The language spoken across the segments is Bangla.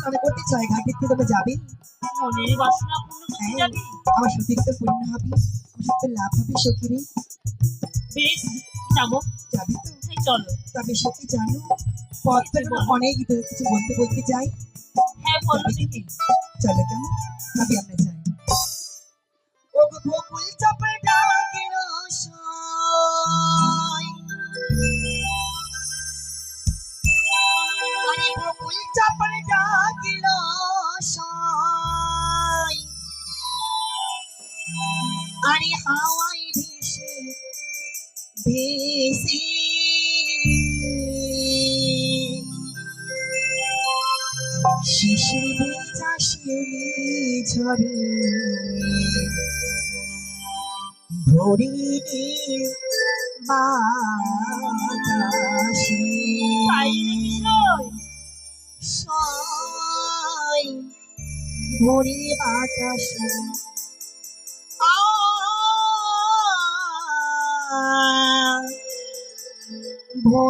স্নান করতে ছয় ঘাটের থেকে তোমরা যাবে? মনের বাসনা হ্যাঁ। আমার পূর্ণ হবে। আমার সত্যি লাভ হবে সখীরে। বেশ যাব। যাবি তো? চলো। তবে সত্যি জানো পথ অনেক কিছু বলতে বলতে যাই। হ্যাঁ বলো দেখি। চলো কেমন? তবে আমরা যাই। ও গো বকুল আরে হাওয়াই ভেসে ভেসে। শিশির ভেজা শিউলি ঝরে ভরিনি বাতাসে। সাই ভরি বাতাসে।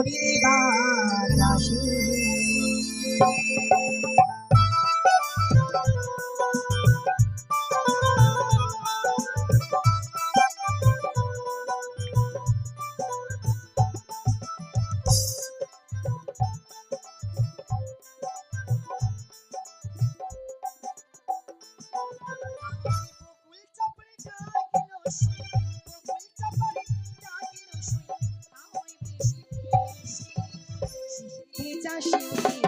ভরি বাতাসে ভেজা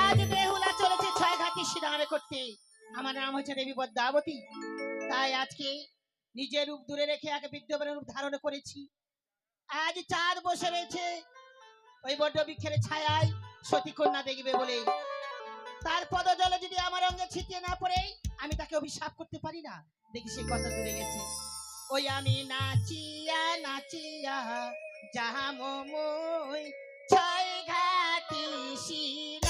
আজ বেহুলা চলেছে ছয় ঘাটি সিনারে করতে। আমার নাম হচ্ছে দেবী পদ্মাবতী। তাই আজকে নিজের রূপ দূরে রেখে এক বিদ্যমানের রূপ ধারণ করেছি। আজ চাঁদ বসে রয়েছে ওই বড্ড বৃক্ষের ছায়ায়, সতী কন্যা দেখবে বলে। তার পদজলে যদি আমার অঙ্গে ছিটিয়ে না পড়ে, আমি তাকে অভিশাপ করতে পারি না। দেখি সে কত দূরে গেছে। ওই আমি নাচিয়া নাচিয়া, যাহা মোমই ছয়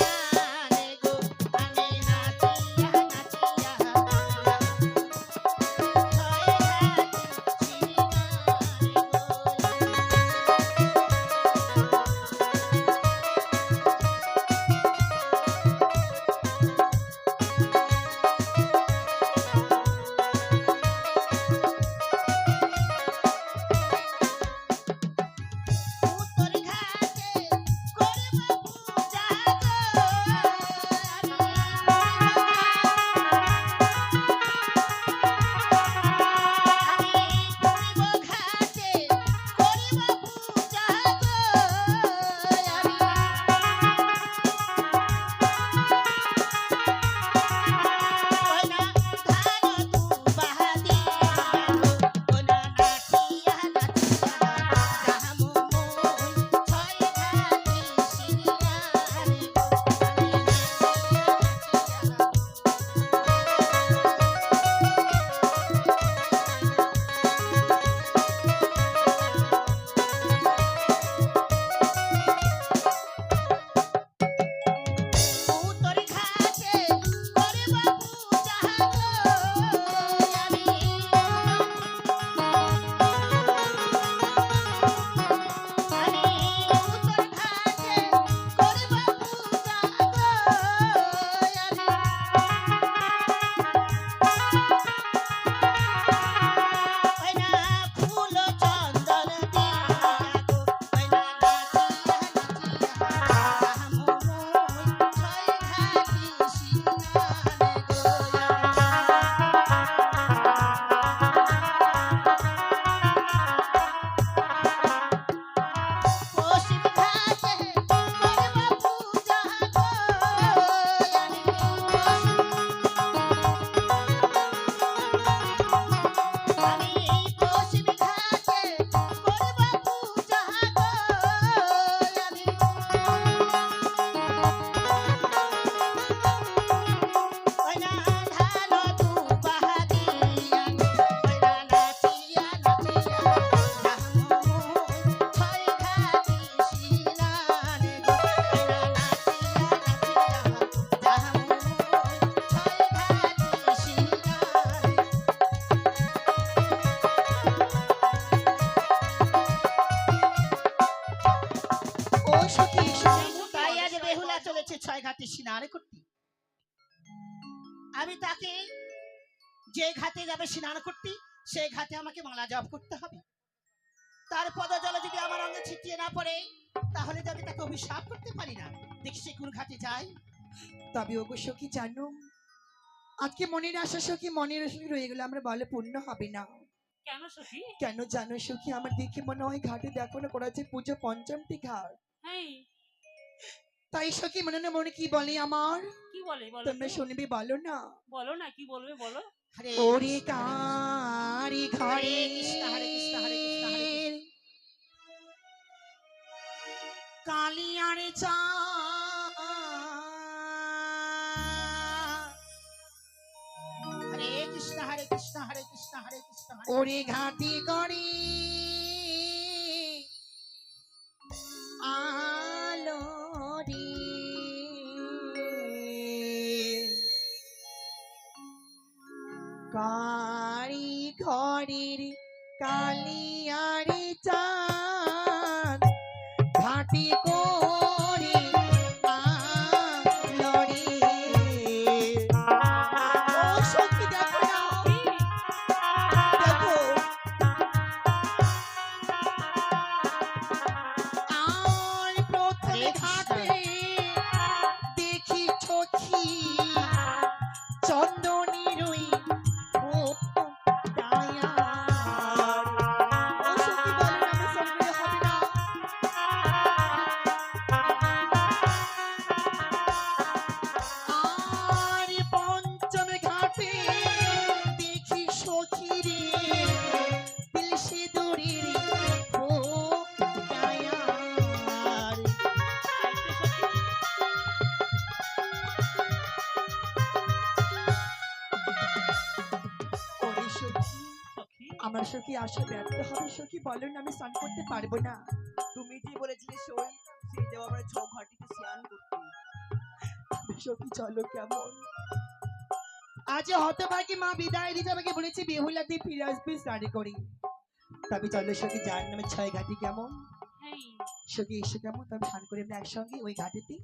জপ করতে হবে। তার পদজলে যদি আমার অঙ্গে ছিটিয়ে না পড়ে তাহলে তো আমি তাকে অভিশাপ করতে পারি না। দেখি সে কোন ঘাটে যায়। তবে ওগো সখী জানো আজকে মনের আশা সখী মনের আশা রয়ে গেলে আমরা বলে পূর্ণ হবে না। কেন সখী? কেন জানো সখী আমার দেখে মনে হয় ঘাটে দেখো না করা আছে পুজো পঞ্চমটি ঘাট। তাই সখী মনে না মনে কি বলে আমার? কি বলে তোমরা? শুনবে বলো না। বলো না কি বলবে বলো। ওরে কারি ঘরে কালিয়ারে চা হরে কৃষ্ণ হরে কৃষ্ণ হরে কৃষ্ণ হরে কৃষ্ণ ওরে ঘাটি করি চন্দনের সখী ব্যর্থ হবে সখী বলো না আমি স্নান করতে পারব না। তুমি যে বলেছিলে সই সেই দেওয়া আমরা ছ ঘাটিতে স্নান করতে। সখী চলো কেমন? আজ হতভাগী মা বিদায় দিতে আমাকে বলেছে বেহুলা দিয়ে ফিরে আসবে স্নান করি। তবে চলো সখী যার নামে ছয় ঘাটি কেমন? সখী এসে কেমন? তবে স্নান করে আমরা একসঙ্গে ওই ঘাটিতে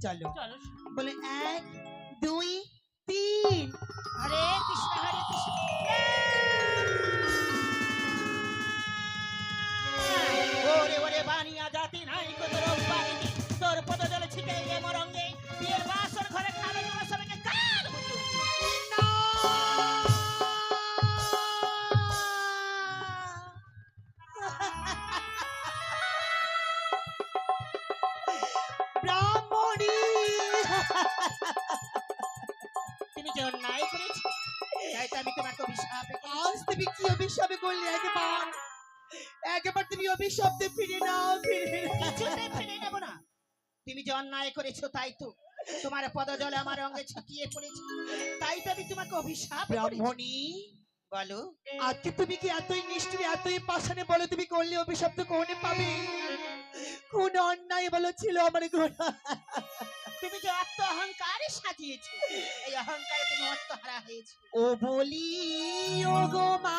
চলো। চলো বলে এক দুই তিন। হরে কৃষ্ণ হরে কৃষ্ণ। যে অন্যায় করেছ। তাই তো আমি তোমাকে অভিশাপ আজ তুমি কি অভিশাপে করলে একবার? একবার তুমি অভিশাপে ফিরে নাও ফিরে নাও। ফিরে নেব না। তুমি যে অন্যায় করেছ তাই তো। তোমার পদজলে আমার অঙ্গে ছিটিয়ে পড়েছে। তাই তো আমি তোমাকে অভিশাপ ব্রাহ্মণী বলো। আজকে তুমি কি এতই নিষ্ঠুর এতই পাশানে বলো তুমি করলে অভিশাপ তো কোনে পাবে? কোন অন্যায় বলো ছিল আমার গোড়া তুমি যে আত্ম অহংকারে সাজিয়েছো। এই অহংকারে তুমি হারা হয়েছে। ও বলি ও গো মা।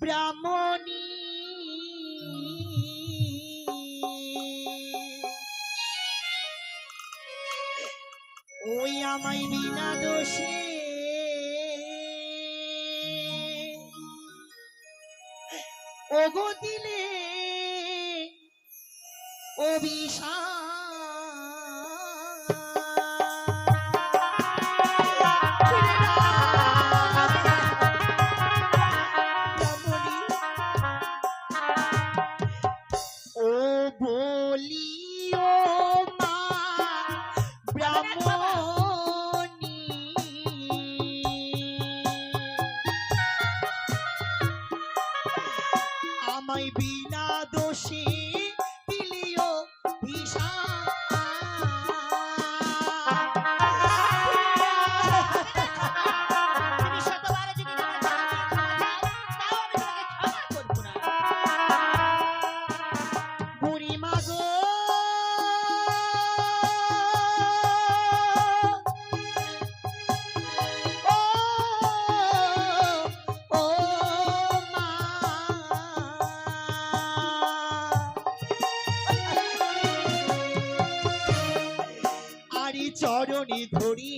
ব্রাহ্মণী চরণে ধরি।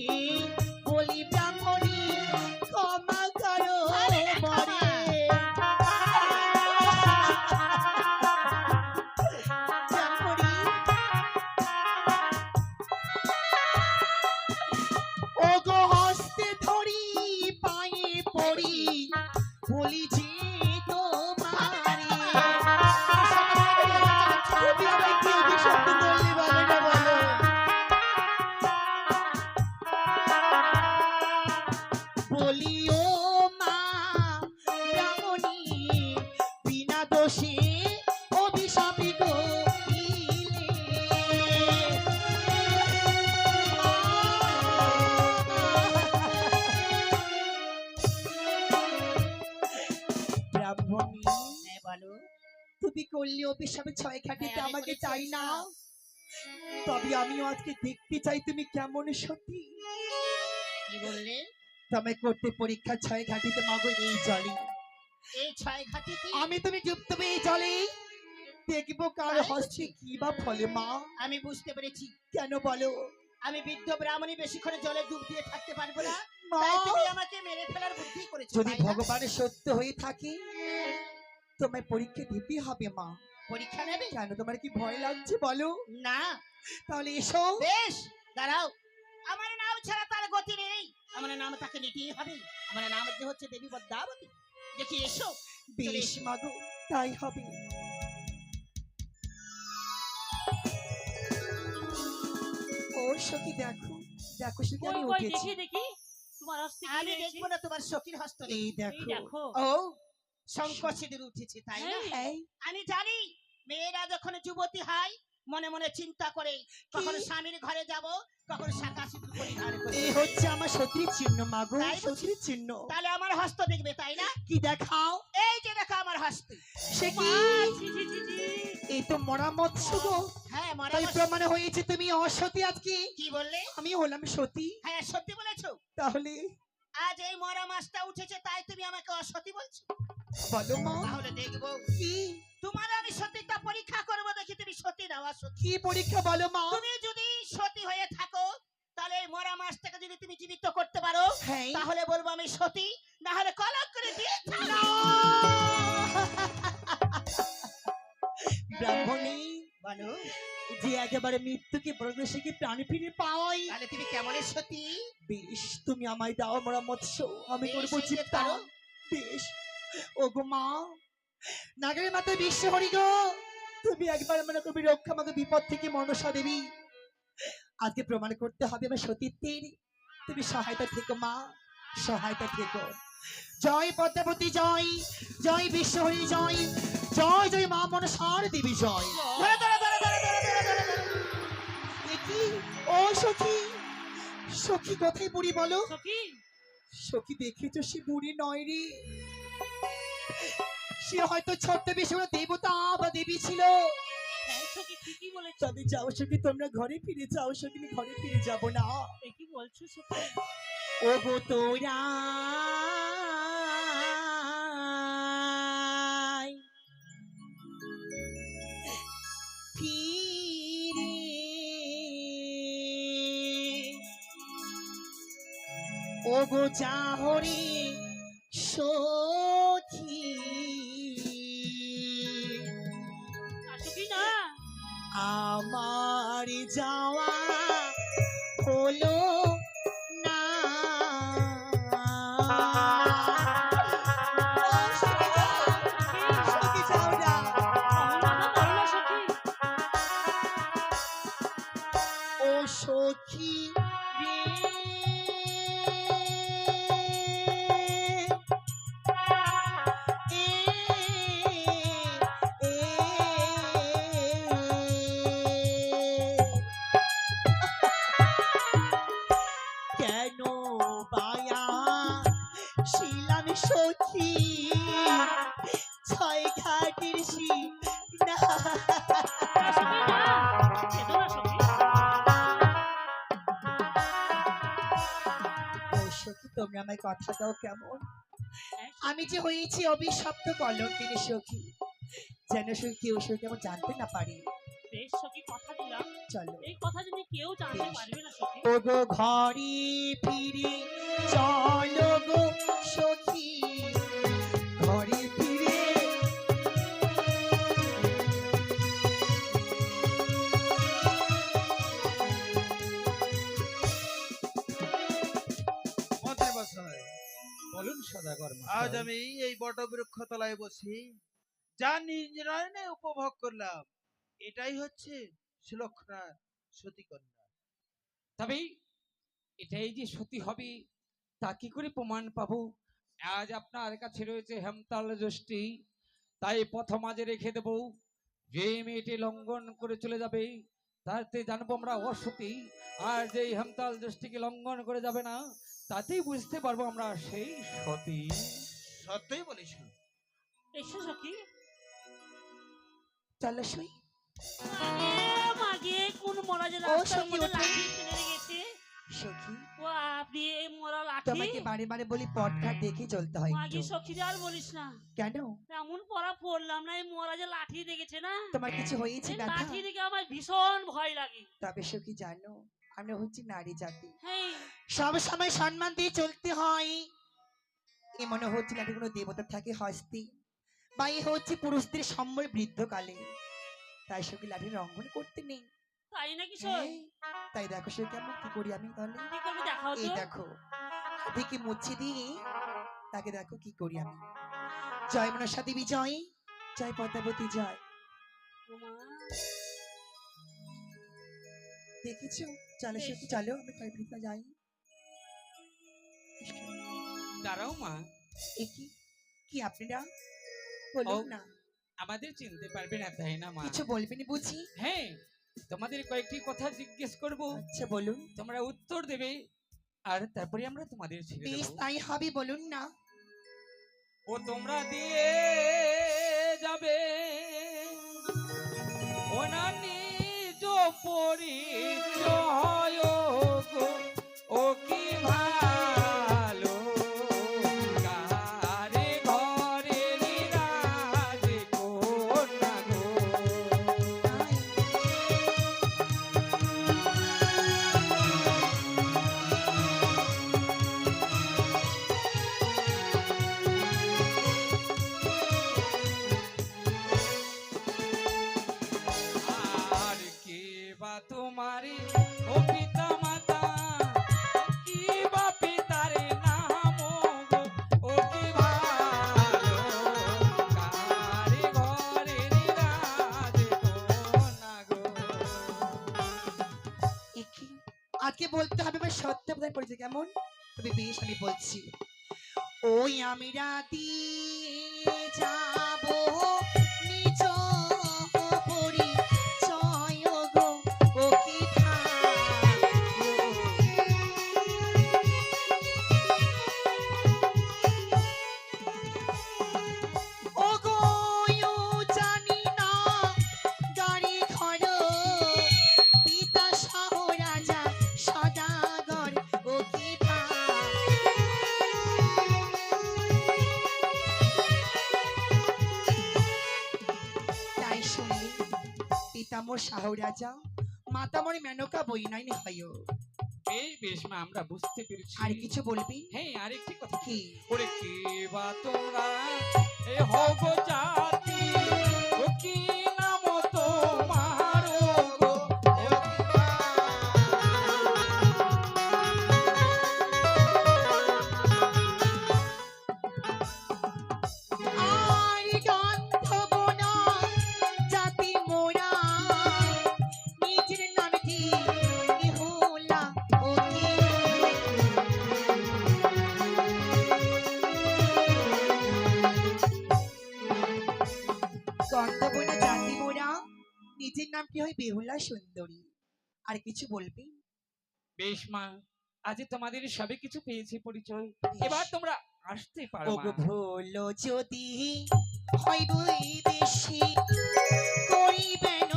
অভিশাপে ছয় খাটিতে হ্যাঁ, আমাকে চাই না। তবে আমিও আজকে দেখতে চাই তুমি কেমন সত্যি কি বললে? তবে করতে পরীক্ষা ছয় ঘাটিতে মাগো এই জলে। এই ছয় ঘাটিতে আমি তুমি যুক্ত এই জলে। দেখব কার হস্তে কি বা ফলে মা। আমি বুঝতে পেরেছি। কেন বলো? আমি বৃদ্ধ ব্রাহ্মণী বেশিক্ষণ জলে ডুব দিয়ে থাকতে পারব না। মা। তাই তুমি আমাকে মেরে ফেলার বুদ্ধি করেছ যদি ভগবানের সত্য হয়ে থাকে তোমায় পরীক্ষা দিতে হবে মা। পরীক্ষা নেবে? কেন তোমার কি ভয় লাগছে বলো? না। তাহলে এসো। বেশ দাঁড়াও। আমার নাম ছাড়া তার গতি নেই। আমার নাম তাকে নিতেই হবে। আমার নাম যে হচ্ছে দেবী পদ্মাবতী। দেখি এসো। বেশ মাগো তাই হবে। ও সখী দেখো দেখো সখী আমি উঠেছি। দেখি দেখি। তোমার হস্তে আমি? দেখব না তোমার সখীর হস্ত। এই দেখো। দেখো। ও শঙ্কর সিঁদুর উঠেছে তাই না? হ্যাঁ। আমি জানি মেয়েরা যখন যুবতী হয় মনে মনে চিন্তা করে কখন স্বামীর ঘরে যাব কখন শাখা পরিধান করে এই হচ্ছে আমার সতীর চিহ্ন মাগো সতীর চিহ্ন। তাহলে আমার হস্ত দেখবে তাই না? কি দেখাও? এই যে দেখো আমার হস্ত। সে কি। এই তো মরা মৎস্য গো। হ্যাঁ মরা প্রমাণ হয়েছে তুমি অসতী আজকে। কি বললে? আমি হলাম সতী। হ্যাঁ সত্যি বলেছ। তাহলে আজ এই মরা মাছটা উঠেছে তাই তুমি আমাকে অসতী বলছো? বলো মা। তাহলে দেখব। কি? তোমার আমি সতীটা পরীক্ষা করব দেখি তুমি সতী না অসতী কি পরীক্ষা বলো মা? তুমি যদি সতী হয়ে থাকো তাহলে এই মরা মাছটাকে যদি তুমি জীবিত করতে পারো তাহলে বলব আমি সতী না হলে কলক করে দিয়ে ব্রাহ্মণী বলো যে একেবারে মৃত্যুকে প্রদেশে কি প্রাণ ফিরে পাওয়াই? তাহলে তুমি কেমন সতী? বেশ তুমি আমায় দাও মরা মৎস্য। আমি করব করো। বেশ। ও গো মা নাগরের মাথায় বিশ্ব হরি গো। তুমি একবার মনে করবি রক্ষা আমাকে বিপদ থেকে মনসা দেবী। আজকে প্রমাণ করতে হবে আমার সতীত্বের। তুমি সহায়তা থেকো মা সহায়তা থেকো। জয় পদ্মাবতী জয়। জয় বিশ্বহরি জয়। জয় জয় মা মনসার দেবী জয় ও সখী সখী কোথায় বুড়ি বলো। সখী। সখী দেখেছ সে বুড়ি নয় রে। সে হয়তো ছোট্ট বেশি কোনো দেবতা বা দেবী ছিল। হ্যাঁ তবে যাও সখী তোমরা ঘরে ফিরে যাও সখী আমি ঘরে ফিরে যাব না। কি বলছো ও গো তোরা ও চাহরি সখী। আমার যাওয়া সখী তোমরা আমায় কথা দাও কেমন। হ্যাঁ, আমি যে হয়েছি অভিশপ্ত কলঙ্কিনী সখী। যেন সখী কেউ সখী কেমন জানতে না পারি। বেশ সখী কথা দিলাম। চলো। এই কথা যদি কেউ জানতে বেশ। পারবে না সখী। ও গো ঘরে ফিরে চলো গো সখী। আজ আমি এই বটবৃক্ষ তলায় বসি। যা নিজ নয়নে উপভোগ করলাম এটাই হচ্ছে সতী কন্যা। তবে এটাই যে সত্যি হবে তা কি করে প্রমাণ পাবো? আজ আপনার কাছে রয়েছে হেমতাল যষ্টি তাই প্রথম আজে রেখে দেব। যে মেয়েটি লঙ্ঘন করে চলে যাবে তাতে জানব আমরা অসতী। আর যে হেমতাল যষ্টিকে লঙ্ঘন করে যাবে না তাতেই বুঝতে পারব আমরা সেই সতী। সত্যই বলিস এসো সখী। চলো সই মাগে কোন মরা যে রাস্তার মধ্যে। লাঠি ফেলে রেখেছে সখী। ও আপনি এই মরা লাঠি। তোমাকে বারে বারে বলি পটঘাট দেখে চলতে হয় মাগে। সখী আর বলিস না। কেন? এমন পড়া পড়লাম না এই মরা যে লাঠি দেখেছে না? তোমার কিছু হয়েছে ব্যথা? লাঠি দেখে আমার ভীষণ ভয় লাগে। তবে সখী জানো আমরা হচ্ছি নারী জাতি। হ্যাঁ। সব সময় সম্মান দিয়ে চলতে হয়। এ মনে হচ্ছে না কোনো দেবতা থাকে হস্তি। বা এ হচ্ছে পুরুষদের সম্বল বৃদ্ধকালে। তাই সখী লাঠি রঙ্গন করতে নেই? তাই নাকি হ্যাঁ, তাই দেখো সে কেমন কি করি আমি তাহলে? এই দেখো হাতিকে মুছে দিয়ে তাকে দেখো কি করি আমি। জয় মনসা দেবী জয়। জয় পদ্মাবতী জয়। দেখেছ? চলো বেশ। চলো আমি যাই। দাঁড়াও মা। এ কি? কি আপনারা বলুন না। আমাদের চিনতে পারবে না তাই না মা? কিছু বলবেন বুঝি? হ্যাঁ তোমাদের কয়েকটি কথা জিজ্ঞেস করব। আচ্ছা বলুন। তোমরা উত্তর দেবে আর তারপরে আমরা তোমাদের ছেড়ে দেবো। তাই হবে বলুন না। ও তোমরা দিয়ে যাবে। ওনা নিজ পরিচয় গো, বলতে হবে আমার সত্য প্রধান পরিচয় কেমন? তবে বেশ আমি বলছি। ওই আমি রাতি পিতামর সাহু রাজা। মাতামর মেনকা বই নাই হয় বেশ বেশ মা আমরা বুঝতে পেরেছি। আর কিছু বলবি? হ্যাঁ আরেকটি কথা। কি? ওরে কি বা তোরা? এ হব কিছু বলবি? বেশ মা আজ তোমাদের সবে কিছু পেয়েছি পরিচয়। এবার তোমরা আসতে পারো ভুল যদি হয় করিবেন।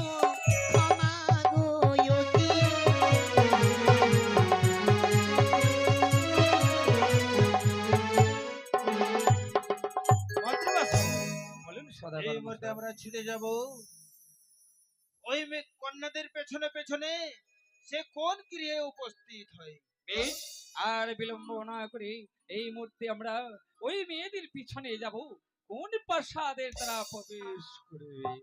মন্ত্রী মশাই বলুন এই মুহূর্তে আমরা ছুটে যাব। ওই মে- কন্যাদের পেছনে পেছনে। সে কোন গৃহে উপস্থিত হয়? বেশ আর বিলম্ব না করে এই মুহূর্তে আমরা ওই মেয়েদের পিছনে যাব। কোন প্রাসাদের তারা প্রবেশ করবে?